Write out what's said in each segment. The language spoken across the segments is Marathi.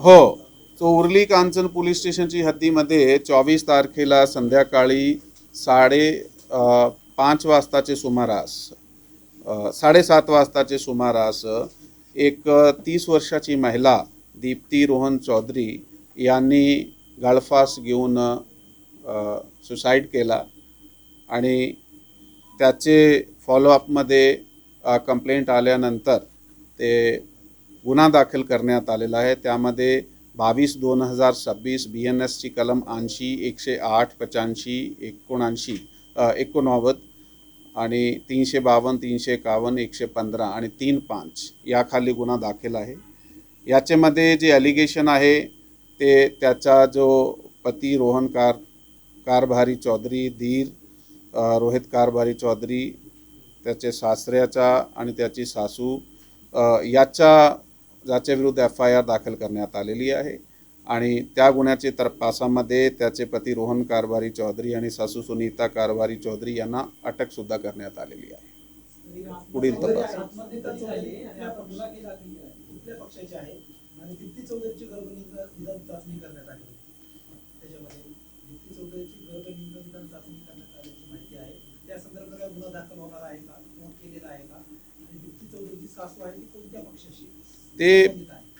हो चोरली कांचन पोलीस स्टेशनची हद्दीमध्ये चोवीस तारखेला संध्याकाळी साडे पाच वाजताचे सुमारास साडेसात वाजताचे सुमारास एक तीस वर्षाची महिला दीप्ती रोहन चौधरी यांनी गळफास घेऊन सुसाईड केला आणि त्याचे फॉलोअपमध्ये कंप्लेंट आल्यानंतर ते गुन्हा दाखल करण्यात आलेला आहे. त्यामध्ये बावीस दोन हजार सव्वीस बी एन एसची कलम ऐंशी एकशे आठ पंच्याऐंशी एकोणऐंशी एकोणनव्वद आणि तीनशे बावन्न तीनशे एकावन्न एकशे पंधरा आणि तीन पाच याखाली गुन्हा दाखल आहे. याच्यामध्ये जे ॲलिगेशन आहे ते त्याचा जो पती रोहन कार कारभारी चौधरी धीर रोहित कारभारी चौधरी त्याचे सासऱ्याचा आणि त्याची सासू याच्या ज्याच्याविरुद्ध एफ आय आर दाखल करण्यात आलेली आहे आणि त्या गुन्ह्याचे तपासामध्ये त्याचे पती रोहन कारभारी चौधरी आणि सासू सुनीता कारभारी चौधरी यांना अटकसुद्धा करण्यात आलेली आहे. पुढील तपास. करण्यात आली. दाखल होणार आहे का? नोंद केलेला आहे का? आणि दीप्ती चौधरीची सासू आहे? ती कोणत्या पक्षाशी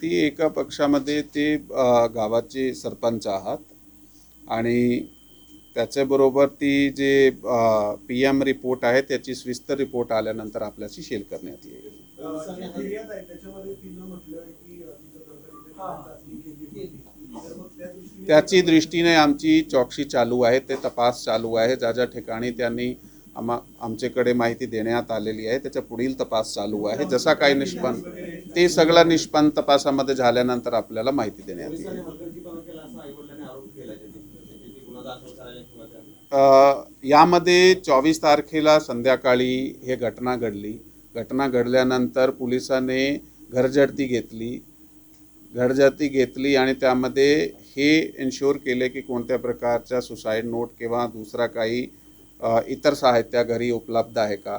ते एका पक्षामध्ये ते गावाचे सरपंच आहात. आणि त्याच्याबरोबर ती जे पी एम रिपोर्ट आहे त्याची सविस्तर रिपोर्ट आल्यानंतर आपल्याशी शेअर करण्यात येईल. त्याची दृष्टीने आमची चौकशी चालू आहे. ते तपास चालू आहे. ज्या ज्या ठिकाणी त्यांनी आम्हा आमच्याकडे माहिती देण्यात आलेली आहे. त्याच्या पुढील तपास चालू आहे. जसा काही निष्पन्न ते सगळं निष्पन्न तपासामध्ये झाल्यानंतर आपल्याला माहिती देण्यात येईल. यामध्ये चोवीस तारखेला संध्याकाळी हे घटना घडली. घटना घडल्यानंतर पोलिसाने घरझडती घेतली. घरझडती घेतली आणि त्यामध्ये हे इन्शुअर केले की कोणत्या प्रकारच्या सुसाईड नोट किंवा दुसरा काही इतर साहित्य घरी उपलब्ध आहे का?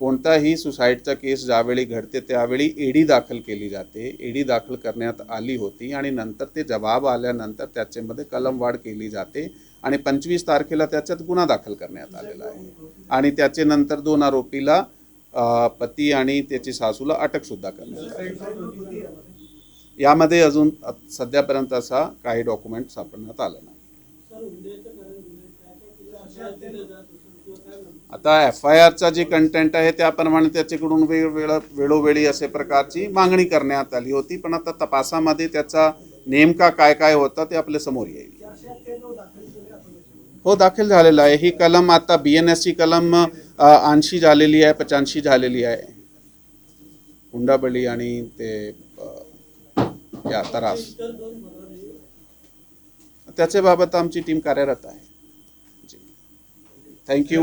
कोणताही सुसाईडचा केस ज्यावेळी घडते त्यावेळी एडी दाखल केली जाते. एडी दाखल करण्यात आली होती आणि नंतर ते जबाब आल्यानंतर त्याच्यामध्ये कलमवाढ केली जाते आणि पंचवीस तारखेला त्याच्यात गुन्हा दाखल करण्यात आलेला आहे. आणि त्याचे नंतर दोन आरोपीला पती आणि त्याची सासूला अटकसुद्धा करण्यात आली. यामध्ये अजून सध्यापर्यंत असा काही डॉक्युमेंट सापडण्यात आला नाही. आता एफ आय आरचा जे कंटेंट आहे त्याप्रमाणे त्याच्याकडून वेगवेगळ्या वेळोवेळी असे प्रकारची मागणी करण्यात आली होती. पण आता तपासामध्ये त्याचा नेमका काय काय होता ते आपल्यासमोर येईल. हो दाखल झालेला आहे. ही कलम आता बी एन एस ची कलम ऐंशी झालेली आहे पच्याऐंशी झालेली आहे. हुंडाबळी आणि ते अ, या तरास. त्याच्या बाबत आमची टीम कार्यरत आहे. थँक्यू